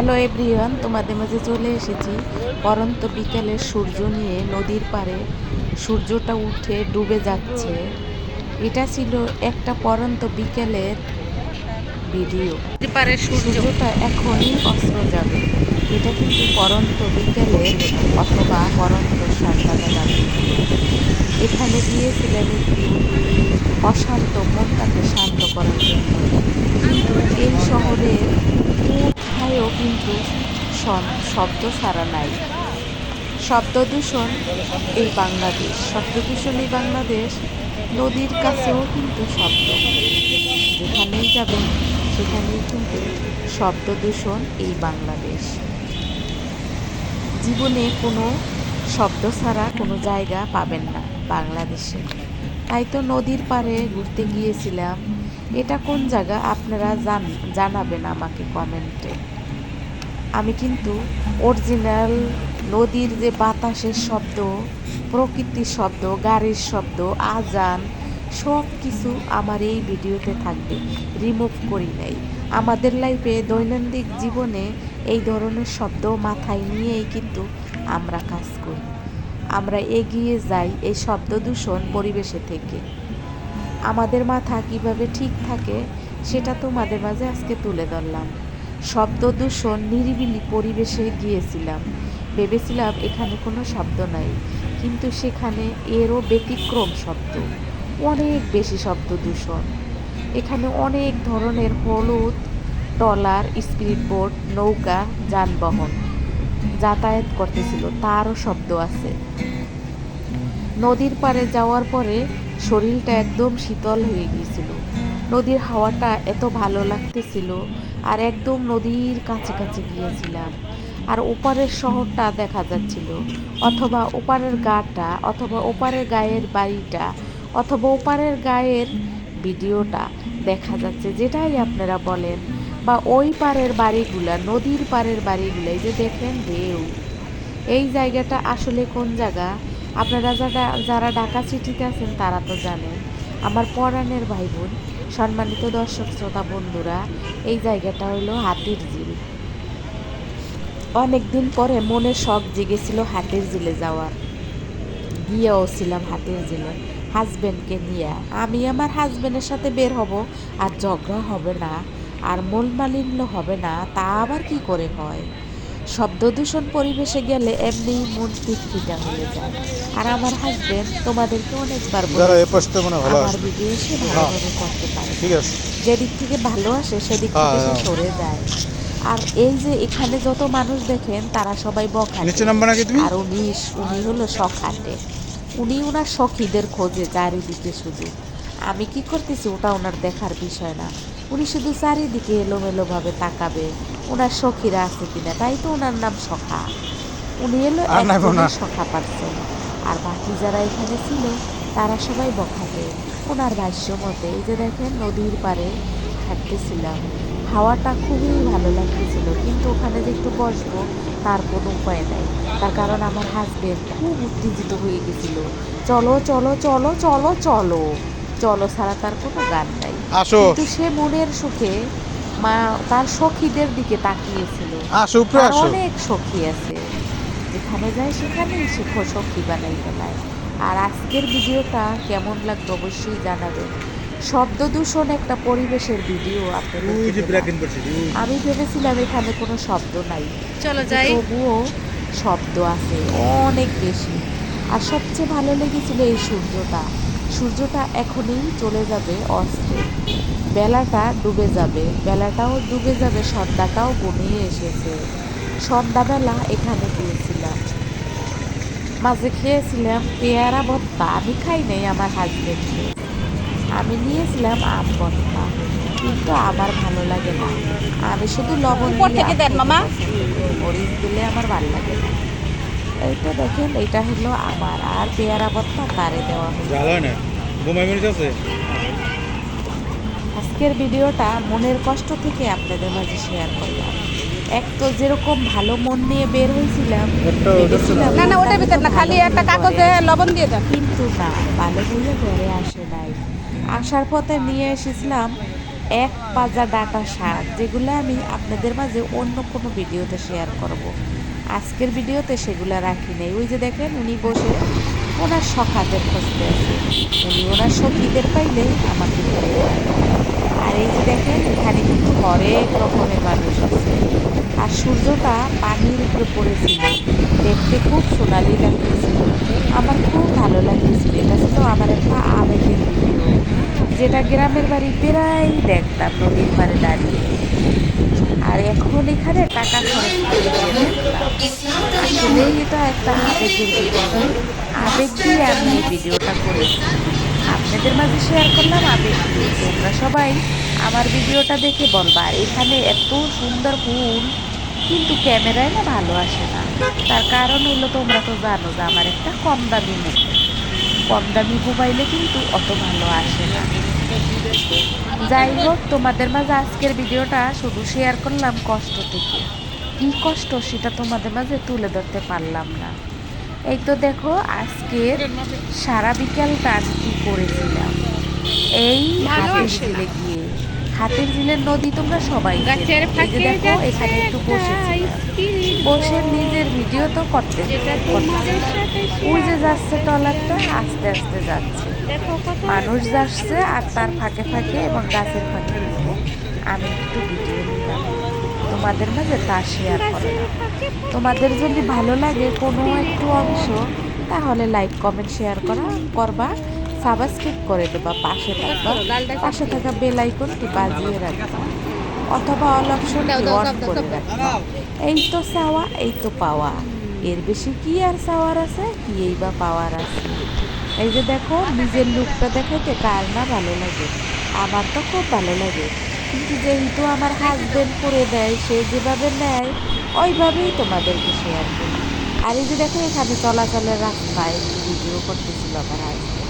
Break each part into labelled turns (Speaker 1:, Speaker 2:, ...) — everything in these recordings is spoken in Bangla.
Speaker 1: হ্যালো এভরিওয়ান তোমাদের মাঝে চলে এসেছি। পরন্ত বিকেলের সূর্য নিয়ে নদীর পাড়ে। সূর্যটা উঠে ডুবে যাচ্ছে। এটা ছিল একটা পরন্ত বিকেলের ভিডিও। পারে সূর্যটা এখনই অস্ত্র যাবে। এটা কিন্তু পরন্ত বিকেলের অথবা পরন্ত ভিডিও এখানে গিয়েছিলেন একটু অশান্ত মনটাকে শান্ত করার জন্য। কিন্তু এই শহরের কোথায়ও কিন্তু শব- শব্দ ছাড়া নাই। শব্দ দূষণ এই বাংলাদেশ, শব্দ দূষণ এই বাংলাদেশ, নদীর কাছেও কিন্তু শব্দ। যেখানেই যাবেন, সেখানেই কিন্তু শব্দ দূষণ এই বাংলাদেশ। জীবনে কোনো শব্দ ছাড়া কোনো জায়গা পাবেন না বাংলাদেশে। তাই তো নদীর পাড়ে ঘুরতে গিয়েছিলাম এটা কোন জায়গা আপনারা জান, জানাবেন আমাকে কমেন্টে। আমি কিন্তু অরিজিনাল নদীর যে বাতাসের শব্দ, প্রকৃতির শব্দ, গাড়ির শব্দ, আজান সব কিছু আমার এই ভিডিওতে থাকবে। রিমুভ করি নাই। আমাদের লাইফে দৈনন্দিন জীবনে এই ধরনের শব্দ মাথায় নিয়েই কিন্তু আমরা কাজ করি। আমরা এগিয়ে যাই এই শব্দ দূষণ পরিবেশে থেকে। আমাদের মাথা কীভাবে ঠিক থাকে সেটা তোমাদের মাঝে আজকে তুলে ধরলাম। শব্দ দূষণ নিরিবিলি পরিবেশে গিয়েছিলাম। ভেবেছিলাম এখানে কোনো শব্দ নাই, কিন্তু সেখানে এরও ব্যতিক্রম শব্দ, অনেক বেশি শব্দ দূষণ। এখানে অনেক ধরনের হলুদ ট্রলার স্পিড বোট, নৌকা, যানবাহন যাতায়াত করতেছিল, তারও শব্দ আছে। নদীর পাড়ে যাওয়ার পরে শরীরটা একদম শীতল হয়ে গিয়েছিল। নদীর হাওয়াটা এত ভালো লাগতেছিল আর একদম নদীর কাছে কাছে গিয়েছিলাম। আর ওপারের শহরটা দেখা যাচ্ছিল। অথবা ওপারের গাটা, অথবা ওপারের গায়ের বাড়িটা, অথবা ওপারের গায়ের ভিডিওটা দেখা যাচ্ছে, যেটাই আপনারা বলেন। বা ওই পারের বাড়িগুলা, নদীর পারের বাড়িগুলো, এই যে দেখেন ঢেউ। এই জায়গাটা আসলে কোন জায়গা? আপনারা যারা যারা ঢাকা সিটিতে আছেন তারা তো জানেন। আমার পরাণের ভাই বোন সম্মানিত দর্শক শ্রোতা বন্ধুরা, এই জায়গাটা হলো হাতির ঝিল। অনেকদিন পরে মনে শখ জেগেছিল হাতির ঝিলে যাওয়ার। গিয়েও ছিলাম হাতির ঝিলে। হাজবেন্ডকে নিয়ে। আমি আমার হাজবেন্ডের সাথে বের হব, আর ঝগড়া হবে না, আর মূলমালিন্য হবে না, তা আবার কি করে হয়? শব্দ দূষণ পরিবেশে গেলে এমনি মন খিটখিটা হয়ে যায়। আর আমার হাজবেন্ড তোমাদেরকে অনেকবার আমার ভিডিও সে ভালোভাবে করতে পারে। যেদিক থেকে ভালো আসে সেদিক
Speaker 2: হ্যাঁ,
Speaker 1: থেকে সে
Speaker 2: হ্যাঁ।
Speaker 1: সরে যায়। আর এই যে এখানে যত মানুষ দেখেন তারা সবাই বখাটে। আর উনি উনি হলো শখাটে। উনি ওনার সখীদের খোঁজে চারিদিকে শুধু। আমি কি করতেছি ওটা ওনার দেখার বিষয় না। উনি শুধু চারিদিকে এলোমেলোভাবে তাকাবে। ওনার সখীরা আছে কিনা তাই তো ওনার নাম সখা। উনি এলো সখা পারছেন। আর বাকি যারা এখানে ছিল তারা সবাই বখাটে। ওনার ভাষ্য মতে এই যে দেখেন নদীর পাড়ে হাঁটতেছিলাম। হাওয়াটা খুবই ভালো লাগতেছিল কিন্তু ওখানে যে একটু বসবো তার কোনো উপায় নাই। তার কারণ আমার হাজবেন্ড খুব উত্তেজিত হয়ে গেছিল। চলো চলো চলো চলো চলো। চলো ছাড়া তার কোনো গান নাই।
Speaker 2: আসো।
Speaker 1: কিন্তু সে মনের সুখে মা তার সখীদের দিকে তাকিয়েছিল।
Speaker 2: আসো উপরে আসো।
Speaker 1: অনেক সখী আছে। যেখানে যায় সেখানেই সে সখী বানাই ফেলায় আর আজকের ভিডিওটা কেমন লাগবে অবশ্যই জানাবেন। শব্দ দূষণ একটা পরিবেশের ভিডিও আপনাদের আমি ভেবেছিলাম এখানে কোনো শব্দ নাই।
Speaker 3: চলো যাই।
Speaker 1: তবুও শব্দ আছে অনেক বেশি। আর সবচেয়ে ভালো লেগেছিল এই সূর্যটা। সূর্যটা এখনই চলে যাবে অস্ত্রে। বেলাটা ডুবে যাবে বেলাটাও ডুবে যাবে সন্ধ্যাটাও ঘনিয়ে এসেছে। সন্ধ্যাবেলা এখানে গিয়েছিলাম। মাঝে খেয়েছিলাম পেয়ারা ভর্তা আমি খাই নাই আমার হাজবেন্ড খেয়েছে আমি নিয়েছিলাম আম ভর্তা কিন্তু আমার ভালো লাগে না। আমি শুধু লবণ
Speaker 3: উপর থেকে দেন, মামা।
Speaker 1: মরিচ দিলে আমার ভালো লাগে না। এইটা দেখেন এটা হলো আমার আর পেয়ারা ভর্তা তারে দেওয়া হলো।
Speaker 2: জ্বালা মরিচ আছে?
Speaker 1: আজকের ভিডিওটা মনের কষ্ট থেকে আপনাদের মাঝে শেয়ার করলাম। এক তো যেরকম ভালো মন নিয়ে বের হয়েছিলাম
Speaker 2: ওটা
Speaker 3: না না
Speaker 1: মনটা
Speaker 3: ভিতর না খালি একটা কাগজে লবণ দিয়ে দেন।
Speaker 1: কিন্তু না ভালো বলে ঘরে আসে নাই। আসার পথে নিয়ে এসেছিলাম এক পাজা ডাটা শাক যেগুলো আমি আপনাদের মাঝে অন্য কোনো ভিডিওতে শেয়ার করব। আজকের ভিডিওতে সেগুলো রাখি নেই। ওই যে দেখেন উনি বসে ওনার সখাদের খুঁজতে আছে উনি ওনার সখীদের পাইলে আমাকে ধরে আর এই যে দেখেন, এখানে কিন্তু হরেক রকমের মানুষ আছে। আর সূর্যটা পানির উপরে পড়েছিল। দেখতে খুব সোনালি লাগতেছিল। আমার খুব ভালো লাগতেছিল। এটা ছিল আমার একটা আবেগের ভিডিও, যেটা গ্রামের বাড়ি প্রায় দেখতাম নদীর পাড়ে দাঁড়িয়ে। আর এখন এখানে টাকা খরচ করে আসলেই এটা একটা আবেগের ভিডিও। আবেগ দিয়ে আমি এই ভিডিওটা করেছি আপনাদের মাঝে শেয়ার করলাম আবেগ দিয়ে তোমরা সবাই আমার ভিডিওটা দেখে বলবা এখানে এত সুন্দর ফুল, কিন্তু ক্যামেরায় না ভালো আসে না। তার কারণ হলো তোমরা তো জানো যে আমার একটা কম দামি মোবাইল কম দামি মোবাইলে কিন্তু অত ভালো আসে না। যাই হোক, তোমাদের মাঝে আজকের ভিডিওটা শুধু শেয়ার করলাম কষ্ট থেকে। কি কষ্ট সেটা তোমাদের মাঝে তুলে ধরতে পারলাম না। এই তো দেখো আজকে সারা বিকেলটা কাজ কি করেছিলাম? এই হাতের ঝিলে গিয়ে। হাতের ঝিলের নদী তোমরা সবাই দেখো এখানে একটু বসেছিলাম। বসে নিজের ভিডিও তো করতে। ওই যে যাচ্ছে ট্রলারটা আস্তে আস্তে যাচ্ছে। মানুষ যাচ্ছে আর তার ফাঁকে ফাঁকে এবং গাছের ফাঁকে। আমি একটু ভিডিও তোমাদের মাঝে তা শেয়ার করলাম তোমাদের যদি ভালো লাগে কোনো একটু অংশ তাহলে লাইক কমেন্ট শেয়ার করা করবা সাবস্ক্রাইব করে দেবা পাশে থাকবা। পাশে থাকা বেল আইকনটি বাজিয়ে রাখবা। অথবা অল
Speaker 3: দাও,
Speaker 1: অন করে। রাখবা। এই তো চাওয়া এই তো পাওয়া। এর বেশি কি আর চাওয়ার আছে? কি এই বা পাওয়ার আছে? এই যে দেখো নিজের লুকটা দেখাইতে কার না ভালো লাগে? আমার তো খুব ভালো লাগে। কিন্তু যেহেতু আমার হাজবেন্ড করে দেয়, সে যেভাবে নেয়, ওইভাবেই তোমাদেরকে শেয়ার করি। আর এই যে দেখো, এখানে চলাচলের রাস্তায় ভিডিও করতেছিল আমার হাজবেন্ড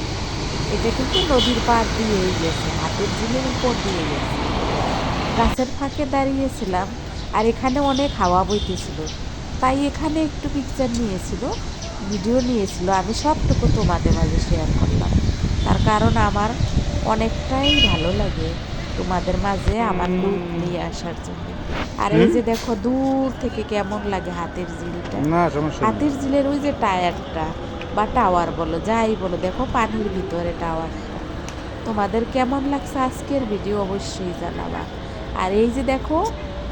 Speaker 1: এটা কিন্তু নদীর পাড় দিয়েই গেছে, হাতের ঝিলের উপর দিয়ে গেছে। গাছের ফাঁকে দাঁড়িয়েছিলাম আর এখানে অনেক হাওয়া বইতেছিল। তাই এখানে একটু পিকচার নিয়েছিল ভিডিও নিয়েছিল। আমি সবটুকু তোমাদের মাঝে শেয়ার করলাম। তার কারণ আমার অনেকটাই ভালো লাগে। তোমাদের মাঝে আমার লুক নিয়ে আসার জন্য। আর এই যে দেখো দূর থেকে কেমন লাগে হাতের ঝিলটা? হাতের ঝিলের ওই যে টায়ারটা বা টাওয়ার বলো যাই বলো দেখো পানির ভিতরে টাওয়ারটা তোমাদের কেমন লাগছে আজকের ভিডিও অবশ্যই জানাবা। আর এই যে দেখো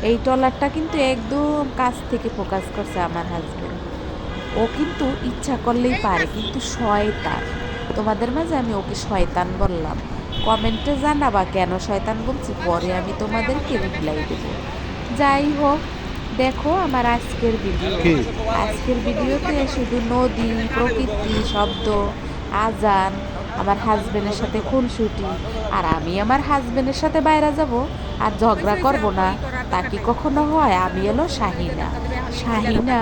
Speaker 1: এই ট্রলারটা কিন্তু একদম কাছ থেকে ফোকাস করছে আমার হাজবেন্ড ও কিন্তু ইচ্ছা করলেই পারে কিন্তু শয়তান। তোমাদের মাঝে আমি ওকে শয়তান বললাম। কমেন্টে জানাবা কেন? শয়তান বলছি পরে আমি তোমাদেরকে রিপ্লাই দেবো। যাই হোক দেখো আমার আজকের ভিডিও আজকের ভিডিওতে শুধু নদী প্রকৃতি শব্দ আজান আমার হাজবেন্ডের সাথে খুনসুটি আর আমি আমার হাজবেন্ডের সাথে বাইরে যাব আর ঝগড়া করব না। তা কি কখনো হয়? আমি এলো শাহিনা। শাহিনা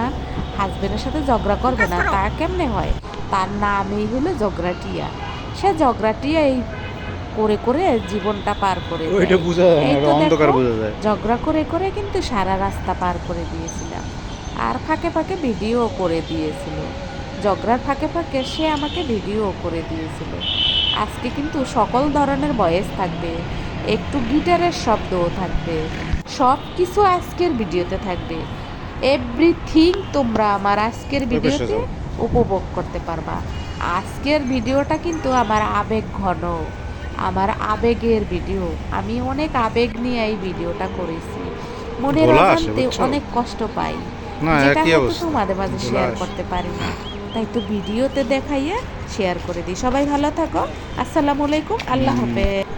Speaker 1: হাজবেন্ডের সাথে ঝগড়া করবে না। তা কেমনে হয়? তার নামই হলো ঝগড়াটিয়া। সে ঝগড়াটিয়া এই করে করে জীবনটা পার করে দেয়।
Speaker 2: ওইটা বোঝা যায় না
Speaker 1: এই
Speaker 2: ওটা
Speaker 1: তো
Speaker 2: অন্ধকার বোঝা যায়।
Speaker 1: ঝগড়া করে করে কিন্তু সারা রাস্তা পার করে দিয়েছিলাম। আর ফাঁকে ফাঁকে ভিডিও করে দিয়েছিল। ঝগড়ার ফাঁকে ফাঁকে সে আমাকে ভিডিও করে দিয়েছিল। আজকে কিন্তু সকল ধরনের বয়েস থাকবে একটু গিটারের শব্দও থাকবে সব কিছু আজকের ভিডিওতে থাকবে। এভরিথিং তোমরা আমার আজকের ভিডিওতে উপভোগ করতে পারবা। আজকের ভিডিওটা কিন্তু আমার আবেগ ঘন। আমার আবেগের ভিডিও আমি অনেক আবেগ নিয়ে এই ভিডিওটা করেছি। মনের অজান্তে অনেক কষ্ট পাই।
Speaker 2: না
Speaker 1: যেটা হয়তো মাঝে
Speaker 2: গোলা
Speaker 1: শেয়ার করতে পারি না। তাই তো ভিডিওতে দেখাইয়া শেয়ার করে দিই। সবাই ভালো থাকো। আসসালামু আলাইকুম। আল্লাহ হাফেজ।